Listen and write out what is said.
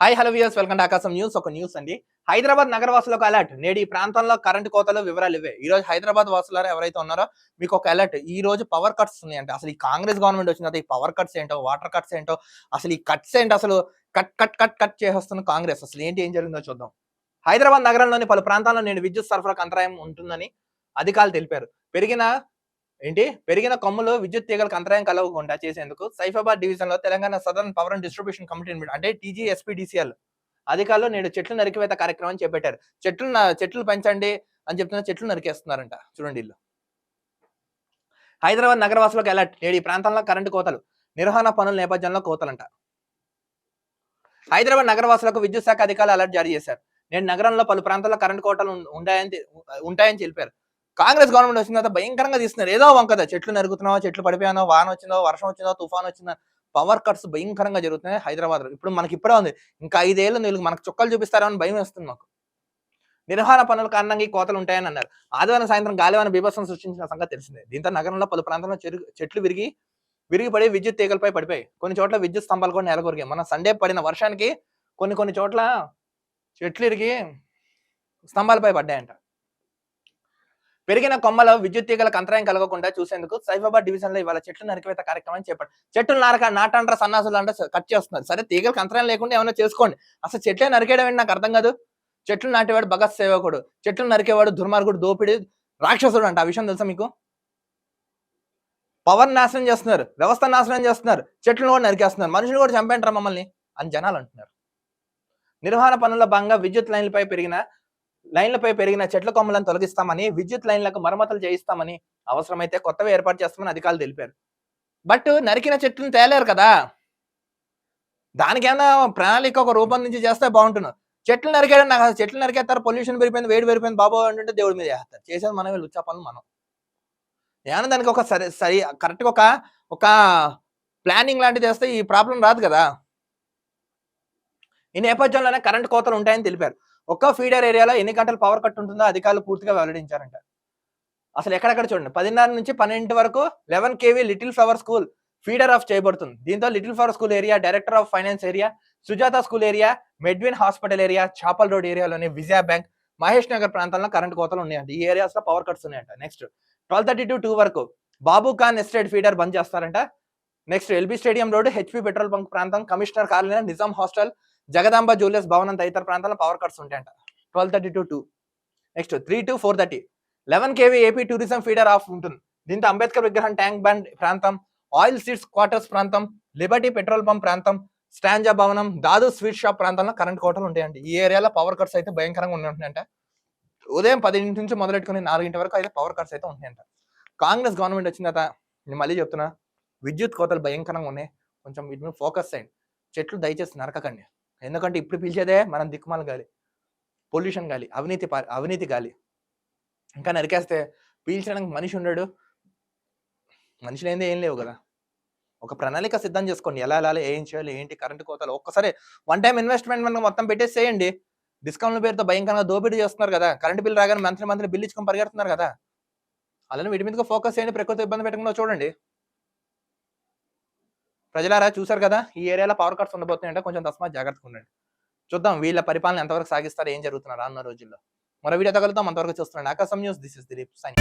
Hi hello views welcome to Aakasam news ఒక news అండి. హైదరాబాద్ నగర వాసులకు అలర్ట్ నేడు ఈ ప్రాంతంలో కరెంట్ కోతలు వివరాలు ఇవే ఈ రోజు హైదరాబాద్ వాసులారా ఎవరైతే ఉన్నారో మీకు ఒక అలర్ట్ ఈ రోజు పవర్ కట్స్ ఉన్నాయంటే. అసలు ఈ కాంగ్రెస్ గవర్నమెంట్ వచ్చిన ఈ పవర్ కట్స్ ఏంటో వాటర్ కట్స్ ఏంటో అసలు ఈ కట్స్ ఏంటో అసలు? కట్ కట్ కట్ కట్ చేసేస్తున్న కాంగ్రెస్ అసలు ఏంటి ఏం జరిగిందో చూద్దాం. హైదరాబాద్ నగరంలోని పలు ప్రాంతాల్లో నేను విద్యుత్ సరఫరాకు అంతరాయం ఉంటుందని అధికారులు తెలిపారు. పెరిగిన ఏంటి? పెరిగిన కొమ్ములు విద్యుత్ తీగలకు అంతరాయం కలగకుండా చేసేందుకు సైఫాబాద్ డివిజన్లో Telangana southern power and distribution committee అంటే టీజీఎస్పీడీసీఎల్ అధికారులు నేడు చెట్లు నరికివేత కార్యక్రమం చేపట్టారు. చెట్లు చెట్లు పెంచండి అని చెప్తున్న చెట్లు నరికేస్తున్నారంట. చూడండి వీళ్ళు హైదరాబాద్ నగరవాసులకు అలర్ట్ నేడు ఈ ప్రాంతంలో కరెంటు కోతలు నిర్వహణ పనుల నేపథ్యంలో కోతలంట. హైదరాబాద్ నగరవాసులకు విద్యుత్ శాఖ అధికారులు అలర్ట్ జారీ చేశారు. నేడు నగరంలో పలు ప్రాంతాల్లో కరెంటు కోతలు ఉండాయని ఉంటాయని ఉంటాయని తెలిపారు. కాంగ్రెస్ గవర్నమెంట్ వచ్చిన తర్వాత భయంకరంగా తీస్తున్నారు. ఏదో వంకదా. చెట్లు నరుగుతున్నావో చెట్లు పడిపోయానో వాన వచ్చిందో వర్షం వచ్చిందో తుఫాన్ వచ్చిందో పవర్ కట్స్ భయంకరంగా జరుగుతున్నాయి హైదరాబాద్లో ఇప్పుడు మనకి ఇప్పుడే ఉంది. ఇంకా ఐదేళ్ళు వీళ్ళకి మనకు చుక్కలు చూపిస్తారని భయం వేస్తుంది మాకు. నిర్వహణ పనుల కారణంగా ఈ కోతలు ఉంటాయని అన్నారు. ఆదివారం సాయంత్రం గాలివాన బీభత్సం సృష్టించిన సంగతి తెలిసిందే. దీంతో నగరంలో పలు ప్రాంతాల్లో చెట్లు విరిగి విరిగిపడి విద్యుత్ తీగలపై పడిపోయాయి. కొన్ని చోట్ల విద్యుత్ స్తంభాలు కూడా నెలకొరిగాయి. మన సండే పడిన వర్షానికి కొన్ని కొన్ని చోట్ల చెట్లు ఇరిగి స్తంభాలపై పడ్డాయంట. పెరిగిన కొమ్మల విద్యుత్ తీగలకు అంతరాయం కలగకుండా చూసేందుకు సైబాబాద్ డివిజన్లో ఇవాళ చెట్లు నరికివేత కార్యక్రమం చేపట్టారు. చెట్లు నరక నాటండ్ర సన్నాసులు అంటే కట్ చేస్తున్నారు. సరే తీగలకు అంతరాయం లేకుండా ఏమైనా చేసుకోండి. అసలు చెట్లే నరికేయడం ఏంటి? నాకు అర్థం కాదు. చెట్లు నాటేవాడు భగత్ సేవకుడు. చెట్లు నరికేవాడు దుర్మార్గుడు దోపిడి రాక్షసుడు అంట. ఆ విషయం తెలుసా మీకు? పవర్ నాశనం చేస్తున్నారు. వ్యవస్థ నాశనం చేస్తున్నారు. చెట్లను కూడా నరికేస్తున్నారు. మనుషులు కూడా చంపేంటారు మమ్మల్ని అని జనాలు అంటున్నారు. నిర్వహణ పనుల భాగంగా విద్యుత్ లైన్లపై పెరిగిన లైన్లపై పెరిగిన చెట్ల కొమ్మలను తొలగిస్తామని విద్యుత్ లైన్లకు మరమ్మతులు చేయిస్తామని అవసరమైతే కొత్తవి ఏర్పాటు చేస్తామని అధికారులు తెలిపారు. బట్ నరికిన చెట్లను తేలేరు కదా. దానికైనా ప్రణాళిక ఒక రూపొందించి చేస్తే బాగుంటుంది. చెట్లు నరికేయడం నాకు చెట్లు నరికేస్తారు పొల్యూషన్ పెరిగిపోయింది వేడి పెరిగిపోయింది బాబు అంటుంటే దేవుడి మీద చేస్తారు చేసేది మనమే లుచ్చా పనులు మనం. ఏమన్నా దానికి ఒక సరి సరి కరెక్ట్గా ఒక ఒక ప్లానింగ్ లాంటిది చేస్తే ఈ ప్రాబ్లం రాదు కదా. ఈ నేపథ్యంలోనే కరెంట్ కోతలు ఉంటాయని తెలిపారు. ఒక్క ఫీడర్ ఏరియాలో ఎన్ని గంటలు పవర్ కట్ ఉంటుందో అధికారులు పూర్తిగా వెల్లడించారంట. అసలు ఎక్కడెక్కడ చూడండి పదిన్నర నుంచి పన్నెండు వరకు eleven KV Little Flower School feeder off చేయబడుతుంది. దీంతో Little Flower School area director of finance area Sujatha School area Medwin Hospital area Chapel Road ఏరియాలోని Vijaya bank Mahesh Nagar ప్రాంతంలో కరెంట్ కోతలు ఉన్నాయంట. ఈ ఏరియాస్లో పవర్ కట్స్ ఉన్నాయంట. Next twelve thirty to two వరకు Babu Khan estate feeder బంద్ చేస్తారంట. Next LB stadium road HP petrol bunk ప్రాంతం కమిషనర్ కార్యాలయం నిజాం హాస్టల్ జగదాంబ జూలియస్ భవనం తదితర ప్రాంతాల్లో పవర్ కట్స్ ఉంటాయంట. Twelve thirty to two next three to four thirty eleven KV AP tourism feeder off ఉంటుంది. దీంతో అంబేద్కర్ విగ్రహం ట్యాంక్ బండ్ ప్రాంతం ఆయిల్ సీడ్స్ క్వార్టర్స్ ప్రాంతం లిబర్టీ పెట్రోల్ పంప్ ప్రాంతం స్టాంజా భవనం దాదు స్వీట్ షాప్ ప్రాంతంలో కరెంట్ కోటలు ఉంటాయండి ఈ ఏరియాలో పవర్ కట్స్ అయితే భయంకరంగా ఉన్నాయంట ఉదయం పదింటి నుంచి మొదలెట్టుకుని నాలుగింటి వరకు అయితే పవర్ కట్స్ అయితే ఉంటాయంట కాంగ్రెస్ గవర్నమెంట్ వచ్చిన తర్వాత నేను మళ్ళీ చెప్తున్నా విద్యుత్ కోతలు భయంకరంగా ఉన్నాయి. కొంచెం వీటి మీద ఫోకస్ చేయండి. చెట్లు దయచేసి నరకకండి. ఎందుకంటే ఇప్పుడు పిలిచేదే మనం దిక్కుమాల గాలి పొల్యూషన్ గాలి అవినీతి అవినీతి గాలి. ఇంకా నరికేస్తే పీల్చడానికి మనిషి ఉండడు. మనిషి లేనిదే ఏం లేవు కదా. ఒక ప్రణాళిక సిద్ధం చేసుకోండి. ఎలా ఎలా ఏం చేయాలి ఏంటి కరెంటు కోతలు? ఒక్కసారి వన్ టైం ఇన్వెస్ట్మెంట్ మనం మొత్తం పెట్టేసేయండి. డిస్కౌంట్ల పేరుతో భయంకరంగా దోపిడీ చేస్తున్నారు కదా. కరెంట్ బిల్ రాగానే మంత్రి మంత్రి బిల్ ఇచ్చుకొని పరిగెడుతున్నారు కదా. అలానే వీటి మీద ఫోకస్ చేయండి. ప్రకృతి ఇబ్బంది పెట్టకుండా చూడండి. ప్రజలారా చూసారు కదా ఈ ఏరియాలో పవర్ కట్స్ ఉండబోతున్నాయంటే కొంచెం తస్మాత్ జాగ్రత్తగా ఉండండి. చూద్దాం వీళ్ళ పరిపాలన ఎంతవరకు సాగిస్తారు ఏం జరుగుతున్నారు అన్న రోజుల్లో. మరో వీడియో తగలుతాం అంతవరకు చూస్తున్నాను Aakasam news. This is Dilip. Sign